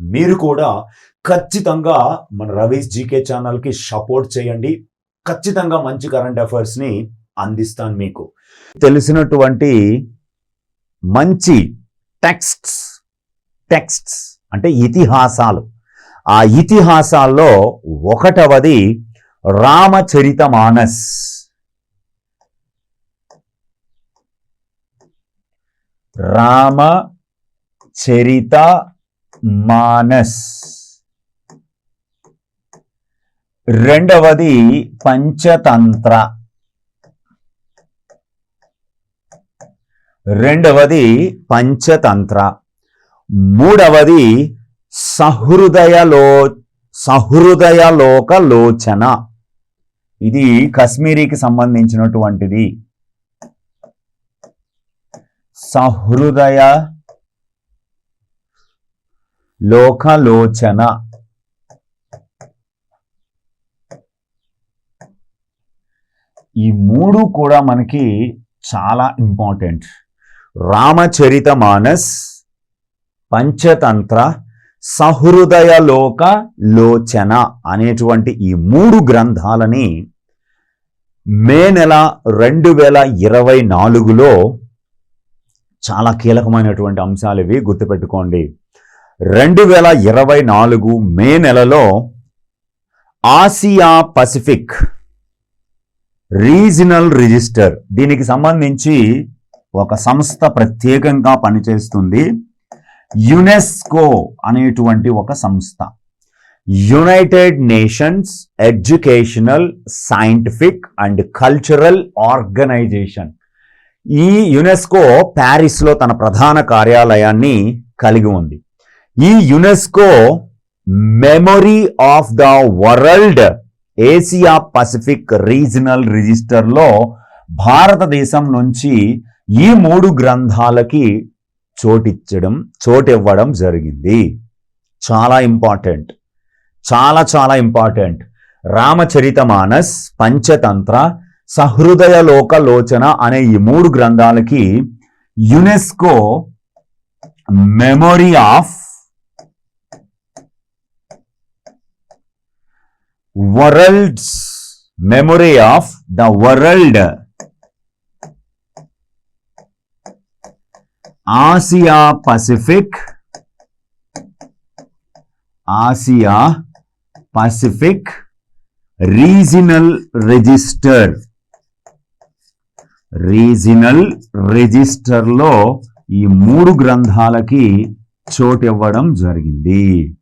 మీరు కూడా ఖచ్చితంగా మన రవీస్ జీకే ఛానల్కి సపోర్ట్ చేయండి. ఖచ్చితంగా మంచి కరెంట్ అఫైర్స్ని అందిస్తాను మీకు. తెలిసినటువంటి మంచి టెక్స్ట్స్ టెక్స్ట్స్ అంటే ఇతిహాసాలు. ఆ ఇతిహాసాల్లో ఒకటవది రామచరిత మానస్. రామచరిత మానస్. రెండవది పంచతంత్ర. రెండవది పంచతంత్ర. మూడవది సహృదయలో సహృదయలోకలోచన. ఇది కశ్మీరీకి సంబంధించినటువంటిది. సహృదయ లోకలోచన ఈ మూడు కూడా మనకి చాలా ఇంపార్టెంట్. రామచరిత మానస్ పంచతంత్ర సహృదయ లోక లోచన అనేటువంటి ఈ మూడు గ్రంథాలని మే నెల రెండు వేల ఇరవై నాలుగులో చాలా కీలకమైనటువంటి అంశాలు ఇవి గుర్తుపెట్టుకోండి. రెండు వేల ఇరవై నాలుగు మే నెలలో ఆసియా పసిఫిక్ రీజనల్ రిజిస్టర్ దీనికి సంబంధించి ఒక సంస్థ ప్రత్యేకంగా పనిచేస్తుంది. యునెస్కో అనేటువంటి ఒక సంస్థ. United nations educational scientific and cultural organization. ఈ యునెస్కో ప్యారిస్లో తన ప్రధాన కార్యాలయాన్ని కలిగి ఉంది. ఈ UNESCO memory of the world Asia Pacific regional రిజిస్టర్లో భారతదేశం నుంచి ఈ మూడు గ్రంథాలకి చోటిచ్చడం చోటివ్వడం జరిగింది. చాలా ఇంపార్టెంట్. చాలా చాలా ఇంపార్టెంట్. రామచరిత మానస్ పంచతంత్ర సహృదయ లోక లోచన అనే ఈ మూడు గ్రంథాలకి UNESCO memory of worlds memory of the world Asia Pacific Asia Pacific regional register regional రిజిస్టర్లో ఈ మూడు గ్రంథాలకి చోటు ఇవ్వడం జరిగింది.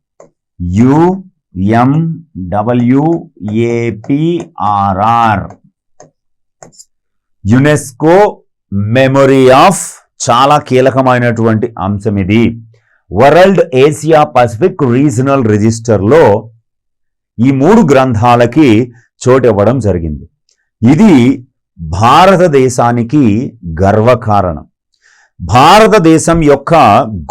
ఎండబ్ల్యూఏపిఆర్ఆర్ యునెస్కో మెమొరీ ఆఫ్ చాలా కీలకమైనటువంటి అంశం ఇది. వరల్డ్ ఏసియా పసిఫిక్ రీజనల్ రిజిస్టర్లో ఈ మూడు గ్రంథాలకి చోటు ఇవ్వడం జరిగింది. ఇది భారతదేశానికి గర్వకారణం. భారతదేశం యొక్క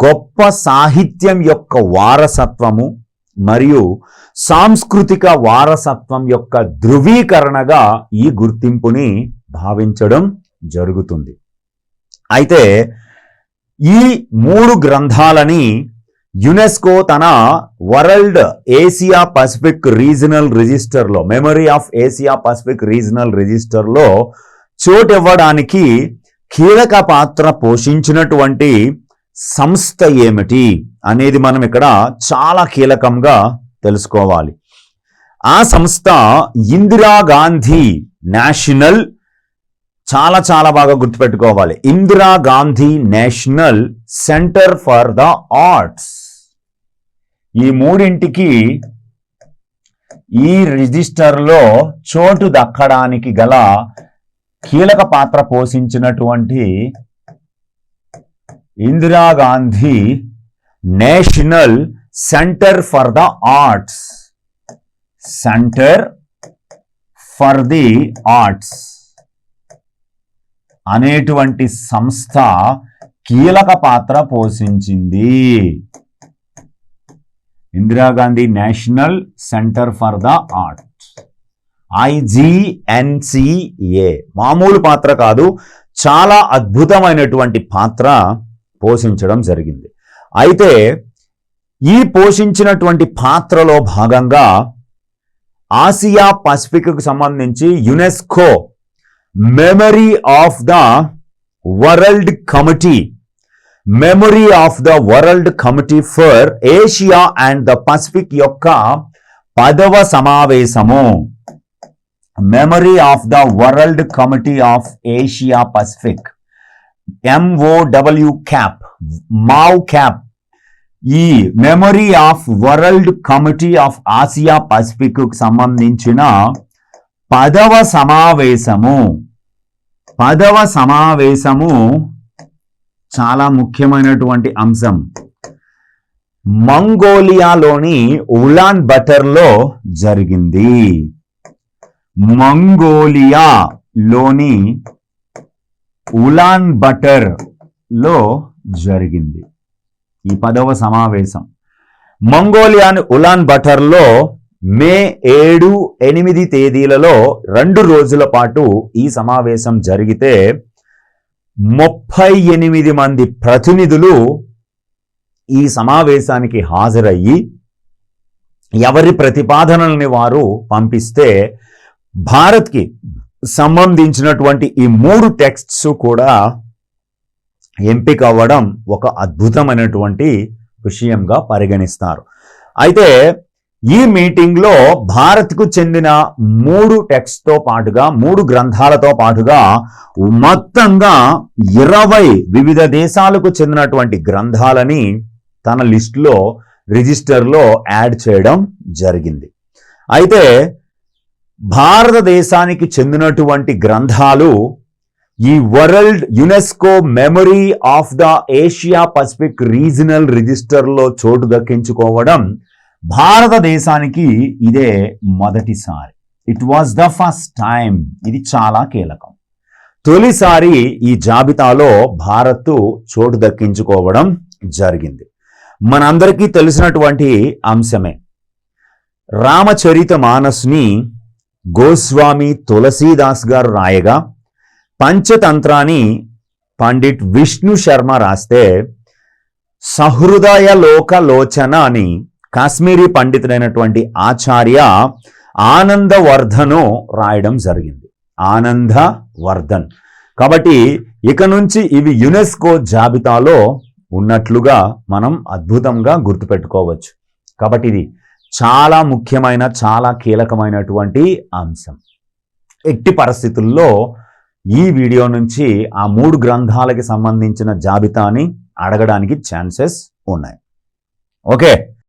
గొప్ప సాహిత్యం యొక్క వారసత్వము మరియు సాంస్కృతిక వారసత్వం యొక్క ధృవీకరణగా ఈ గుర్తింపుని భావించడం జరుగుతుంది. అయితే ఈ మూడు గ్రంథాలని యునెస్కో తన వరల్డ్ ఏసియా పసిఫిక్ రీజనల్ రిజిస్టర్లో memory of Asia Pacific regional రిజిస్టర్లో చోటివ్వడానికి కీలక పాత్ర పోషించినటువంటి సంస్థ ఏమిటి అనేది మనం ఇక్కడ చాలా కీలకంగా తెలుసుకోవాలి. ఆ సంస్థ ఇందిరాగాంధీ నేషనల్ చాలా చాలా బాగా గుర్తుపెట్టుకోవాలి. Indira Gandhi national centre for the arts. ఈ మూడింటికి ఈ రిజిస్టర్లో చోటు దక్కడానికి గల కీలక పాత్ర పోషించినటువంటి Indira Gandhi national centre for the arts. Centre for the arts. అనేటువంటి సంస్థ కీలక పాత్ర పోషించింది. Indira Gandhi national centre for the art IGNCA మామూలు పాత్ర కాదు చాలా అద్భుతమైనటువంటి పాత్ర పోషించడం జరిగింది. అయితే ఈ పోషించినటువంటి పాత్రలో భాగంగా ఆసియా పసిఫిక్కు సంబంధించి UNESCO memory of the world committee memory of the world committee for Asia and the Pacific యొక్క పదవ సమావేశము. Memory of the world committee of Asia Pacific. MOW CAP మావ్ CAP ఈ memory of world committee of Asia పసిఫిక్కు సంబంధించిన పదవ సమావేశము. పదవ సమావేశము చాలా ముఖ్యమైనటువంటి అంశం. మంగోలియాలోని woollen బటర్లో జరిగింది. మంగోలియాలోని ఉలాన్ బటర్లో జరిగింది. ఈ పదవ సమావేశం. మంగోలియాన్ ఉలాన్ బటర్లో మే ఏడు ఎనిమిది తేదీలలో రెండు రోజుల పాటు ఈ సమావేశం జరిగితే ముప్పై ఎనిమిది మంది ప్రతినిధులు ఈ సమావేశానికి హాజరయ్యి ఎవరి ప్రతిపాదనల్ని వారు పంపిస్తే భారత్కి సంబంధించినటువంటి ఈ మూడు టెక్స్ట్స్ కూడా ఎంపిక అవ్వడం ఒక అద్భుతమైనటువంటి విషయంగా పరిగణిస్తారు. అయితే ఈ మీటింగ్లో భారత్కు చెందిన మూడు టెక్స్ట్తో పాటుగా మూడు గ్రంథాలతో పాటుగా మొత్తంగా ఇరవై వివిధ దేశాలకు చెందినటువంటి గ్రంథాలని తన లిస్టులో రిజిస్టర్లో యాడ్ చేయడం జరిగింది. అయితే భారతదేశానికి చెందినటువంటి గ్రంథాలు ఈ world UNESCO memory of the Asia Pacific regional రిజిస్టర్లో చోటు దక్కించుకోవడం భారతదేశానికి ఇదే మొదటిసారి. It was the first time ఇది చాలా కీలకం. తొలిసారి ఈ జాబితాలో భారత్ చోటు దక్కించుకోవడం జరిగింది. మనందరికీ తెలిసినటువంటి అంశమే. రామచరిత మానస్ని గోస్వామి తులసీదాస్ గారు రాయగా పంచతంత్రాన్ని పండిట్ విష్ణు శర్మ రాస్తే సహృదయ లోకలోచన అని కాశ్మీరీ పండితుడైనటువంటి ఆచార్య ఆనందవర్ధను రాయడం జరిగింది. ఆనందవర్ధన్. కాబట్టి ఇక నుంచి ఇవి యునెస్కో జాబితాలో ఉన్నట్లుగా మనం అద్భుతంగా గుర్తుపెట్టుకోవచ్చు. కాబట్టి ఇది చాలా ముఖ్యమైన చాలా కీలకమైనటువంటి అంశం. ఎట్టి పరిస్థితుల్లో ఈ వీడియో నుంచి ఆ మూడు గ్రంథాలకి సంబంధించిన జాబితాని అడగడానికి ఛాన్సెస్ ఉన్నాయి. ఓకే?